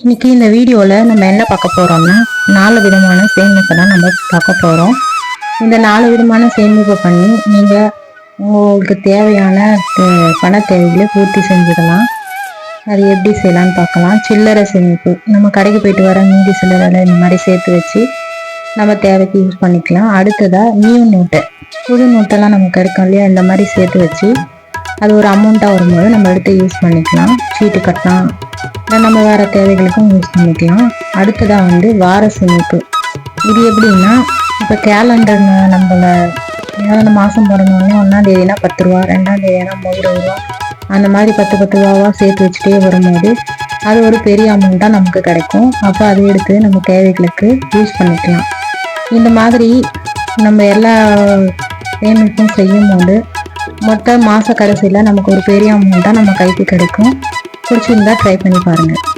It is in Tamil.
இன்றைக்கி இந்த வீடியோவில் நம்ம என்ன பார்க்க போகிறோம்னா நாலு விதமான சேமிப்பை தான் நம்ம பார்க்க போகிறோம் இந்த நாலு விதமான சேமிப்பை பண்ணி நீங்கள் உங்களுக்கு தேவையான பண தேவைகளை பூர்த்தி செஞ்சுக்கலாம். அது எப்படி செய்யலாம்னு பார்க்கலாம். சில்லறை சேமிப்பு. நம்ம கடைக்கு போயிட்டு வர மீதி சில்லறை இந்த மாதிரி சேர்த்து வச்சு நம்ம தேவைக்கு யூஸ் பண்ணிக்கலாம். அடுத்ததாக நியூ நோட்டு புது நோட்டெல்லாம் நமக்கு கிடைக்கும் இல்லையா? இந்த மாதிரி சேர்த்து வச்சு அது ஒரு அமௌண்ட்டாக வரும்போது நம்ம எடுத்து யூஸ் பண்ணிக்கலாம். சீட்டு கட்டலாம் இல்லை நம்ம வேறு தேவைகளுக்கும் யூஸ் பண்ணிக்கலாம். அடுத்ததாக வந்து வார சேமிப்பு. இது எப்படின்னா இப்போ கேலண்டர் நம்மளை ஏதாவது மாதம் பிறந்தோடனே ஒன்றாந்தேதினா பத்து ரூபா ரெண்டாந்தேதினா தேதினா ரூபா அந்த மாதிரி பத்து பத்து ரூபாவாக சேர்த்து வச்சுட்டே வரும்போது அது ஒரு பெரிய அமௌண்ட்டாக நமக்கு கிடைக்கும். அப்போ அதை எடுத்து நம்ம தேவைகளுக்கு யூஸ் பண்ணிக்கலாம். இந்த மாதிரி நம்ம எல்லா பேமெண்ட்டும் செய்யும் போது மொத்த மாத கடைசியில் நமக்கு ஒரு பெரிய அமௌண்ட்டாக நம்ம கைக்கு கிடைக்கும். பிடிச்சிருந்தா ட்ரை பண்ணி பாருங்கள்